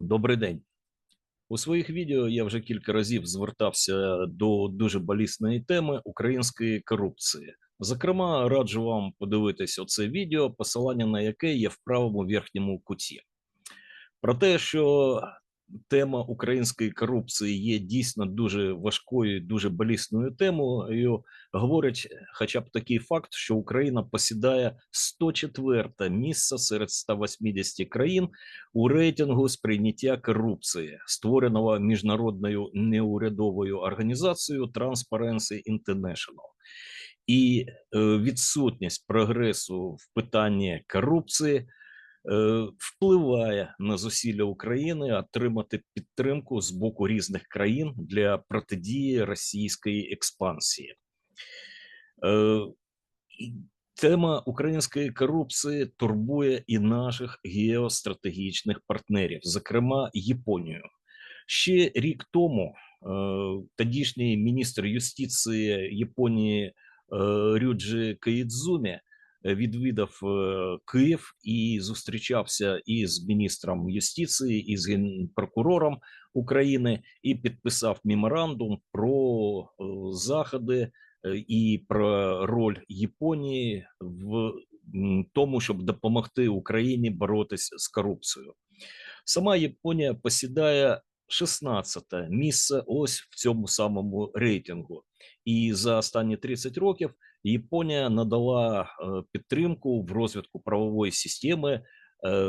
Добрий день. У своїх відео я вже кілька разів звертався до дуже болісної теми української корупції. Зокрема, раджу вам подивитись оце відео, посилання на яке є в правому верхньому куті. Про те, що тема української корупції є дійсно дуже важкою, дуже болісною темою, говорить хоча б такий факт, що Україна посідає 104 місце серед 180 країн у рейтингу сприйняття корупції, створеного міжнародною неурядовою організацією Transparency International. І е, відсутність прогресу в питанні корупції впливає на зусилля України отримати підтримку з боку різних країн для протидії російської експансії. Е, Тема української корупції турбує і наших геостратегічних партнерів, зокрема Японію. Ще рік тому е, тодішній міністр юстиції Японії е, Рюджі Каїдзумі відвідав е, Київ і зустрічався із міністром юстиції і з генпрокурором України і підписав меморандум про е, заходи е, і про роль Японії в тому, щоб допомогти Україні боротися з корупцією. Сама Японія посідає 16 місце ось в цьому самому рейтингу, і за останні 30 років Японія надала е, підтримку в розвитку правової системи е,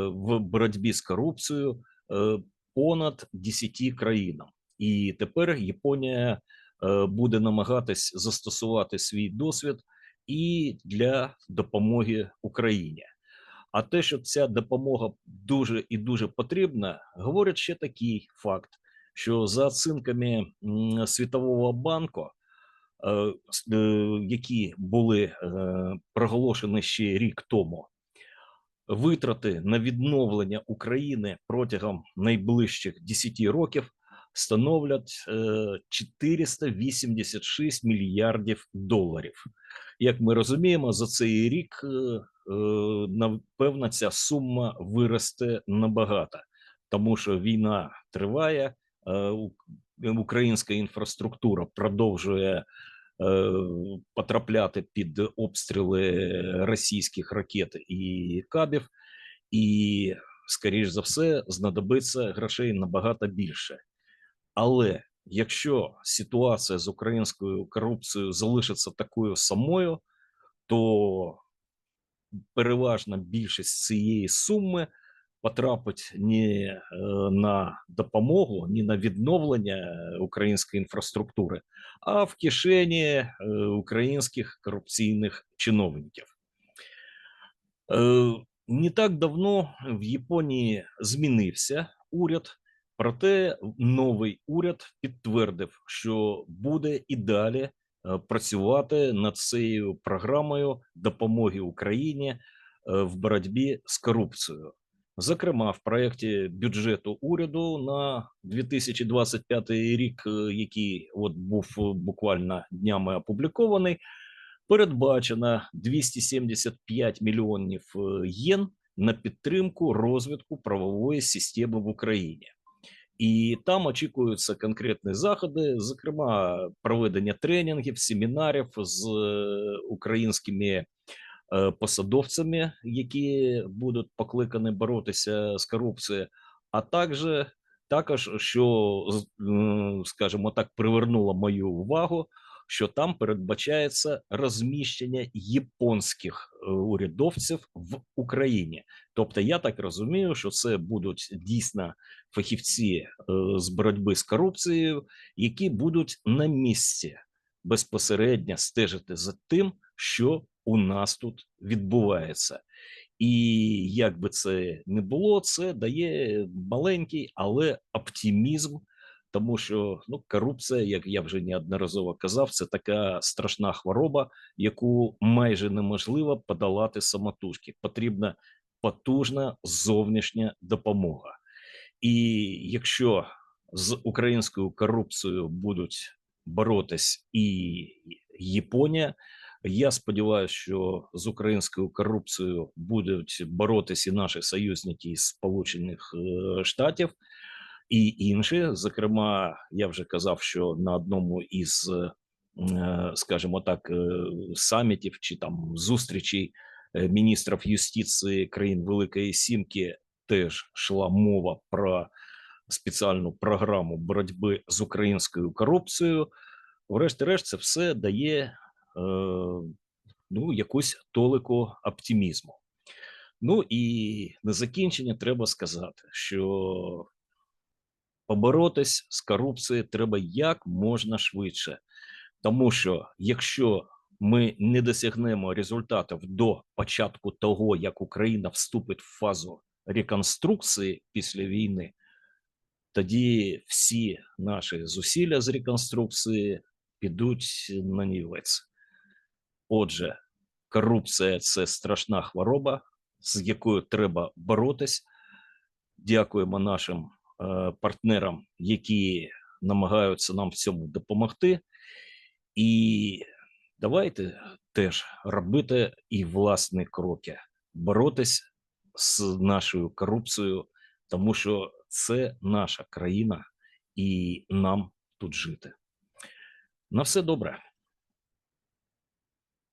в боротьбі з корупцією е, понад 10 країнам, і тепер Японія буде намагатись застосувати свій досвід і для допомоги Україні. А те, що ця допомога дуже і дуже потрібна, говорить ще такий факт: що за оцінками Світового банку, які були е, проголошені ще рік тому, витрати на відновлення України протягом найближчих 10 років становлять е, 486 мільярдів доларів. Як ми розуміємо, за цей рік е, е, напевно ця сума виросте набагато, тому що війна триває, е, українська інфраструктура продовжує е, потрапляти під обстріли російських ракет і кабів, і, скоріш за все, знадобиться грошей набагато більше. Але якщо ситуація з українською корупцією залишиться такою самою, то переважна більшість цієї суми потрапить не е, на допомогу, ні на відновлення е, української інфраструктури, а в кишені е, українських корупційних чиновників. Не так давно в Японії змінився уряд, проте новий уряд підтвердив, що буде і далі працювати над цією програмою допомоги Україні в боротьбі з корупцією. Зокрема, в проєкті бюджету уряду на 2025 рік, е, який от був е, буквально днями опублікований, передбачено 275 мільйонів е, єн на підтримку розвитку правової системи в Україні. І там очікуються конкретні заходи, зокрема, проведення тренінгів, семінарів з е, українськими посадовцями, які будуть покликані боротися з корупцією, а також також, що скажімо так, привернуло мою увагу, що там передбачається розміщення японських е, урядовців в Україні. Тобто, я так розумію, що це будуть дійсно фахівці е, з боротьби з корупцією, які будуть на місці безпосередньо стежити за тим, що у нас тут відбувається. І як би це не було, це дає маленький, але оптимізм, тому що ну, корупція, як я вже неодноразово казав, це така страшна хвороба, яку майже неможливо подолати самотужки. Потрібна потужна зовнішня допомога. І якщо з українською корупцією будуть боротись і Японія, Я сподіваюся, що з українською корупцією будуть боротися наші союзники із Сполучених е, Штатів і інші. Зокрема, я вже казав, що на одному із, е, скажімо так, е, самітів чи там зустрічей е, міністрів юстиції країн Великої Сімки теж йшла мова про спеціальну програму боротьби з українською корупцією. Врешті-решт, це все дає е, ну, якусь толику оптимізму. Ну і на закінчення треба сказати, що поборотись з корупцією треба як можна швидше. Тому що якщо ми не досягнемо результатів до початку того, як Україна вступить в фазу реконструкції після війни, тоді всі наші зусилля з реконструкції підуть на нівець. Отже, корупція це страшна хвороба, з якою треба боротись. Дякуємо нашим е, партнерам, які намагаються нам в цьому допомогти. І давайте теж робити і власні кроки, боротись з нашою корупцією, тому що це наша країна, і нам тут жити. На все добре.